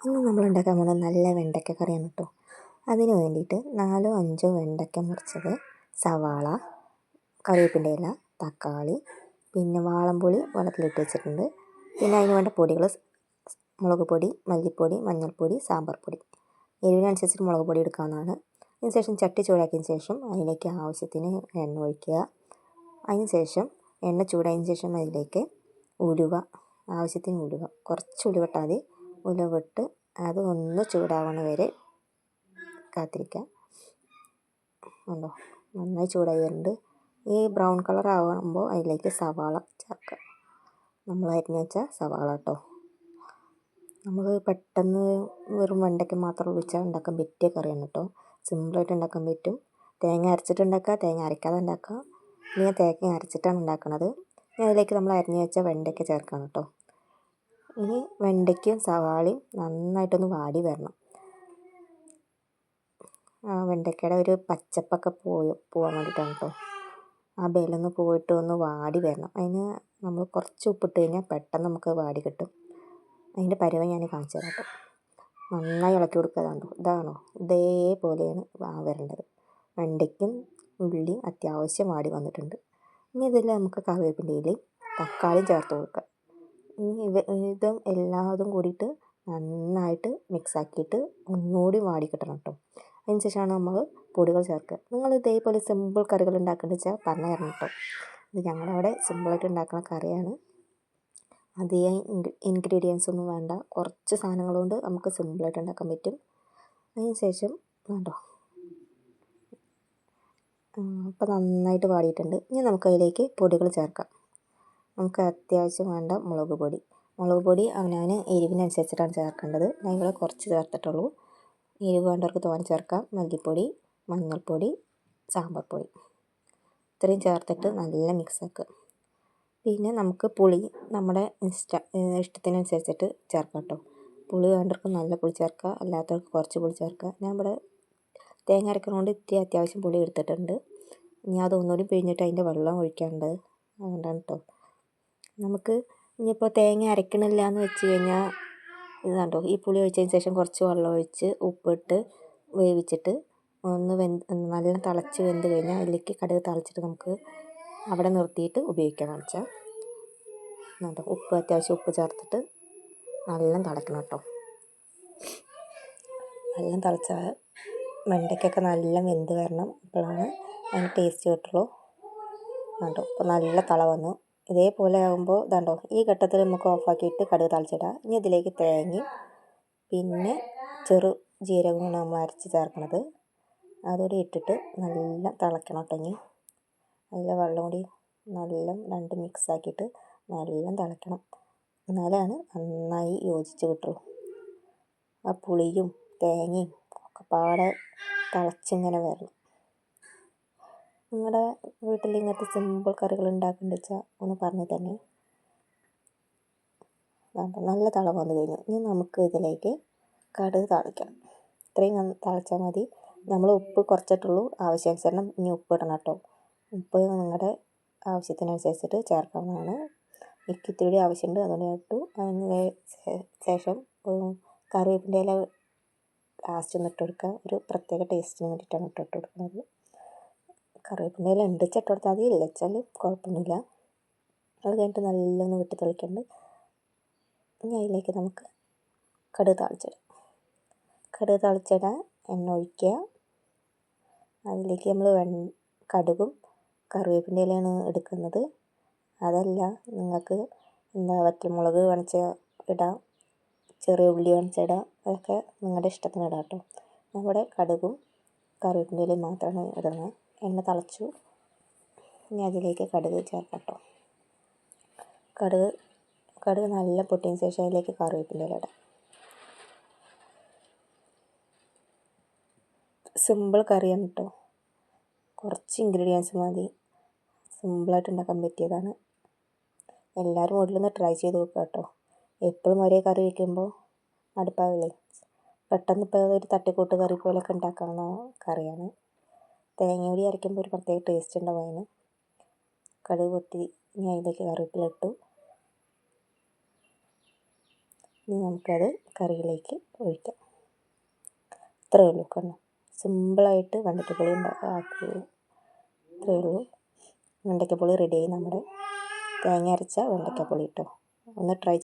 ഇന്ന് നമ്മൾ ഉണ്ടാക്കാൻ പോകുന്ന നല്ല വെണ്ടയ്ക്ക കറിയാണ് കേട്ടോ. അതിന് വേണ്ടിയിട്ട് നാലോ അഞ്ചോ വെണ്ടയ്ക്ക മുറിച്ചത് സവാള കറിവേപ്പിന്റെ ഇല തക്കാളി പിന്നെ വാളംപുളി വെള്ളത്തിലിട്ട് വെച്ചിട്ടുണ്ട്. പിന്നെ അതിന് വേണ്ട പൊടികൾ മുളക് പൊടി മല്ലിപ്പൊടി മഞ്ഞൾപ്പൊടി സാമ്പാർ പൊടി. എരിവിനനുസരിച്ചിട്ട് മുളക് പൊടി എടുക്കാവുന്നതാണ്. അതിനുശേഷം ചട്ടി ചൂടാക്കിയതിന് ശേഷം അതിലേക്ക് ആവശ്യത്തിന് എണ്ണ ഒഴിക്കുക. അതിന് ശേഷം എണ്ണ ചൂടായതിന് ശേഷം അതിലേക്ക് ഉലുവ ആവശ്യത്തിന് ഉലുവ. കുറച്ച് ഉലുവ ഉലവിട്ട് അത് ഒന്ന് ചൂടാവണ വരെ കാത്തിരിക്കാം. ഉണ്ടോ? നന്നായി ചൂടായി വരുന്നുണ്ട് ഈ ബ്രൗൺ കളർ ആകുമ്പോൾ അതിലേക്ക് സവാള ചേർക്കുക നമ്മൾ അരിഞ്ഞ് വെച്ച സവാള കേട്ടോ. നമ്മൾ പെട്ടെന്ന് വെറും വെണ്ടയ്ക്ക് മാത്രം ഒഴിച്ചാൽ ഉണ്ടാക്കാൻ പറ്റിയ കറിയാണ് കേട്ടോ. സിമ്പിളായിട്ട് ഉണ്ടാക്കാൻ പറ്റും. തേങ്ങ അരച്ചിട്ട് ഉണ്ടാക്കുക തേങ്ങ അരയ്ക്കാതെ ഉണ്ടാക്കുക. ഇനി തേങ്ങ അരച്ചിട്ടാണ് ഉണ്ടാക്കുന്നത് ഇനി അതിലേക്ക് നമ്മൾ അരിഞ്ഞ് വെച്ച വെണ്ടയ്ക്ക ചേർക്കണം കേട്ടോ. ഇനി വെണ്ടയ്ക്കയും സവാളയും നന്നായിട്ടൊന്ന് വാടി വരണം. വെണ്ടയ്ക്കയുടെ ഒരു പച്ചപ്പൊക്കെ പോയി പോകാൻ വേണ്ടിയിട്ടാണ് കേട്ടോ ആ ബലൊന്ന് പോയിട്ട് ഒന്ന് വാടി വരണം. അതിന് നമ്മൾ കുറച്ച് ഉപ്പിട്ട് കഴിഞ്ഞാൽ പെട്ടെന്ന് നമുക്ക് വാടി കിട്ടും. അതിന്റെ പരുവം ഞാൻ കാണിച്ചു തരാം കേട്ടോ നന്നായി ഇളക്കി കൊടുക്കുക ഇതാണോ? ഇതേപോലെയാണ് വരേണ്ടത്. വെണ്ടയ്ക്കും ഉള്ളിയും അത്യാവശ്യം വാടി വന്നിട്ടുണ്ട്. ഇനി ഇതിൽ നമുക്ക് കറിവേപ്പിന്റെ ഇലയും തക്കാളിയും ചേർത്ത് കൊടുക്കാം ഇനി ഇവ ഇതും എല്ലാതും കൂടിയിട്ട് നന്നായിട്ട് മിക്സാക്കിയിട്ട് ഒന്നുകൂടി വാടി കിട്ടണം കേട്ടോ അതിന് ശേഷമാണ് നമ്മൾ പൊടികൾ ചേർക്കുക. നിങ്ങൾ ഇതേപോലെ സിമ്പിൾ കറികൾ ഉണ്ടാക്കേണ്ടത് വെച്ചാൽ പറഞ്ഞു തരണം കേട്ടോ ഇത് ഞങ്ങളവിടെ സിമ്പിളായിട്ട് ഉണ്ടാക്കുന്ന കറിയാണ്. അധികം ഇൻഗ്രീഡിയൻസ് ഒന്നും വേണ്ട. കുറച്ച് സാധനങ്ങൾ കൊണ്ട് നമുക്ക് സിമ്പിളായിട്ട് ഉണ്ടാക്കാൻ പറ്റും. അതിന് ശേഷം വേണ്ടോ? അപ്പോൾ നന്നായിട്ട് വാടിയിട്ടുണ്ട്. ഇനി നമുക്ക് അതിലേക്ക് പൊടികൾ ചേർക്കാം. നമുക്ക് അത്യാവശ്യം വേണ്ട മുളക് പൊടി. മുളക് പൊടി അവനവന് എരിവിനനുസരിച്ചിട്ടാണ് ചേർക്കേണ്ടത്. ഞാൻ ഇവിടെ കുറച്ച് ചേർത്തിട്ടുള്ളൂ. എരിവ് വേണ്ടവർക്ക് തോനെ ചേർക്കാം. മല്ലിപ്പൊടി മഞ്ഞൾപ്പൊടി സാമ്പാർ പൊടി ഇത്രയും ചേർത്തിട്ട് നല്ല മിക്സ് ആക്കുക പിന്നെ നമുക്ക് പുളി നമ്മുടെ ഇഷ്ട ഇഷ്ടത്തിനനുസരിച്ചിട്ട് ചേർക്കാം കേട്ടോ പുളി വേണ്ടവർക്ക് നല്ല പുളി ചേർക്കുക അല്ലാത്തവർക്ക് കുറച്ച് പുളി ചേർക്കുക ഞാൻ ഇവിടെ തേങ്ങ അരക്കണോണ്ട് ഇത്തിരി അത്യാവശ്യം പുളി എടുത്തിട്ടുണ്ട്. ഇനി അതൊന്നുകൂടി പിഴിഞ്ഞിട്ട് അതിന്റെ വെള്ളം ഒഴിക്കാനുണ്ട് അതുകൊണ്ടാണ് കേട്ടോ നമുക്ക് ഇനിയിപ്പോൾ തേങ്ങ അരക്കണില്ല എന്ന് വെച്ച് കഴിഞ്ഞാൽ ഇത് കണ്ടോ? ഈ പുളി ഒഴിച്ചതിന് ശേഷം കുറച്ച് വെള്ളം ഒഴിച്ച് ഉപ്പിട്ട് വേവിച്ചിട്ട് ഒന്ന് വെന്ത് നല്ല തിളച്ച് വെന്ത് കഴിഞ്ഞാൽ അതിലേക്ക് കടുക് തളിച്ചിട്ട് നമുക്ക് അവിടെ നിർത്തിയിട്ട് ഉപയോഗിക്കാം വെച്ചാൽ കണ്ടോ? ഉപ്പ് അത്യാവശ്യം ഉപ്പ് ചേർത്തിട്ട് നല്ല തിളക്കണം കേട്ടോ. നല്ല തിളച്ചാൽ വെണ്ടയ്ക്കൊക്കെ നല്ല വെന്ത് വരണം. അപ്പോഴാണ് അതിന് ടേസ്റ്റ് കിട്ടുള്ളൂ. കണ്ടോ? ഇപ്പോൾ നല്ല തള വന്നു. ഇതേപോലെ ആകുമ്പോൾ ഇതാണ്ടോ ഈ ഘട്ടത്തിൽ നമുക്ക് ഓഫാക്കിയിട്ട് കടുക് താളിച്ചിടാം. ഇനി ഇതിലേക്ക് തേങ്ങി പിന്നെ ചെറു ജീരകമാണ് നമ്മൾ അരച്ച് ചേർക്കണത്. അതുകൂടി ഇട്ടിട്ട് നല്ല തിളയ്ക്കണം കേട്ടോ ഇനി. നല്ല വെള്ളം കൂടി നല്ല രണ്ട് മിക്സ് ആക്കിയിട്ട് നല്ല തിളയ്ക്കണം എന്നാലാണ് നന്നായി യോജിച്ച് കിട്ടുള്ളൂ ആ പുളിയും തേങ്ങയും ഒക്കെ പാടെ തിളച്ചിങ്ങനെ വരണം. നിങ്ങളുടെ വീട്ടിൽ ഇങ്ങനത്തെ സിമ്പിൾ കറികൾ ഉണ്ടാക്കുന്നുണ്ട് വെച്ചാൽ ഒന്ന് പറഞ്ഞു തന്നെ. നല്ല തളം വന്നു കഴിഞ്ഞു. ഇനി നമുക്ക് ഇതിലേക്ക് കടുക് താളിക്കണം. ഇത്രയും തളച്ചാൽ മതി. നമ്മൾ ഉപ്പ് കുറച്ചിട്ടുള്ളൂ. ആവശ്യാനുസരണം ഇനി ഉപ്പ് ഇടണം കേട്ടോ ഉപ്പ് നിങ്ങളുടെ ആവശ്യത്തിനനുസരിച്ചിട്ട് ചേർക്കാവുന്നതാണ്. എനിക്ക് ഇത്തിരി ആവശ്യമുണ്ട് അതുകൊണ്ട് ഇട്ടു. അതിന് ശേഷം കറിവേപ്പിന്റെ ഇല ലാസ്റ്റ് ഒന്ന് ഇട്ട് കൊടുക്കുക ഒരു പ്രത്യേക ടേസ്റ്റിന് വേണ്ടിയിട്ടാണ് ഇട്ട് കൊടുക്കുന്നത്. കറിവേപ്പിന്റെ ഇല ഉണ്ട്. ചട്ട അത് ഇല്ല. വെച്ചാൽ കുഴപ്പമൊന്നുമില്ല. അത് കഴിഞ്ഞിട്ട് നല്ലൊന്ന് വിട്ട് തെളിക്കുന്നുണ്ട് ഇനി അതിലേക്ക് നമുക്ക് കടുക് താളിച്ചിടാം. കടുക് താളിച്ചിടാൻ എണ്ണ ഒഴിക്കുക. അതിലേക്ക് നമ്മൾ വെ കടുകും കറിവേപ്പിന്റെ ഇലയാണ് എടുക്കുന്നത്. അതല്ല നിങ്ങൾക്ക് എന്താ വറ്റൽമുളക് വേണിച്ച ഇടാം. ചെറിയ ഉള്ളി വേണിച്ച ഇടാം. അതൊക്കെ നിങ്ങളുടെ ഇഷ്ടത്തിന് ഇടാം കേട്ടോ. നമ്മുടെ കടുകും കറിവേപ്പിന്റെ ഇലയും മാത്രമാണ് ഇടുന്നത്. എണ്ണ തിളച്ചു. ഇനി അതിലേക്ക് കടുക് ചേർക്കാം കേട്ടോ കടുക് കടുക് നല്ല പൊട്ടിയതിന് ശേഷം അതിലേക്ക് കറിവേപ്പിന്റെ ഇല സിമ്പിൾ കറിയാണ് കേട്ടോ കുറച്ച് ഇൻഗ്രീഡിയൻസ് മതി. സിമ്പിളായിട്ട് ഉണ്ടാക്കാൻ പറ്റിയതാണ്. എല്ലാവരും വീട്ടിലൊന്ന് ട്രൈ ചെയ്ത് നോക്കുക കേട്ടോ എപ്പോഴും ഒരേ കറി വയ്ക്കുമ്പോൾ മടുപ്പാവില്ലേ? പെട്ടെന്ന് ഇപ്പോൾ ഒരു തട്ടിക്കൂട്ട് കറി പോലെയൊക്കെ ഉണ്ടാക്കാവുന്ന കറിയാണ്. തേങ്ങയോടി അരയ്ക്കുമ്പോൾ ഒരു പ്രത്യേക ടേസ്റ്റ് ഉണ്ടാവും കടുക് പൊട്ടി ഇനി അതിലേക്ക് കറിവേപ്പില ഇട്ടു. ഇനി നമുക്കത് കറിയിലേക്ക് ഒഴിക്കാം. ഇത്രയേ ഉള്ളൂ കണ്ണു. സിമ്പിളായിട്ട് വെണ്ടയ്ക്കപ്പൊളി ഉണ്ടാക്കി ഇത്രയേ ഉള്ളൂ. വെണ്ടയ്ക്കപ്പൊളി റെഡിയായി നമ്മുടെ തേങ്ങ അരച്ച വെണ്ടയ്ക്കപ്പൊളി കേട്ടോ ഒന്ന് ട്രൈ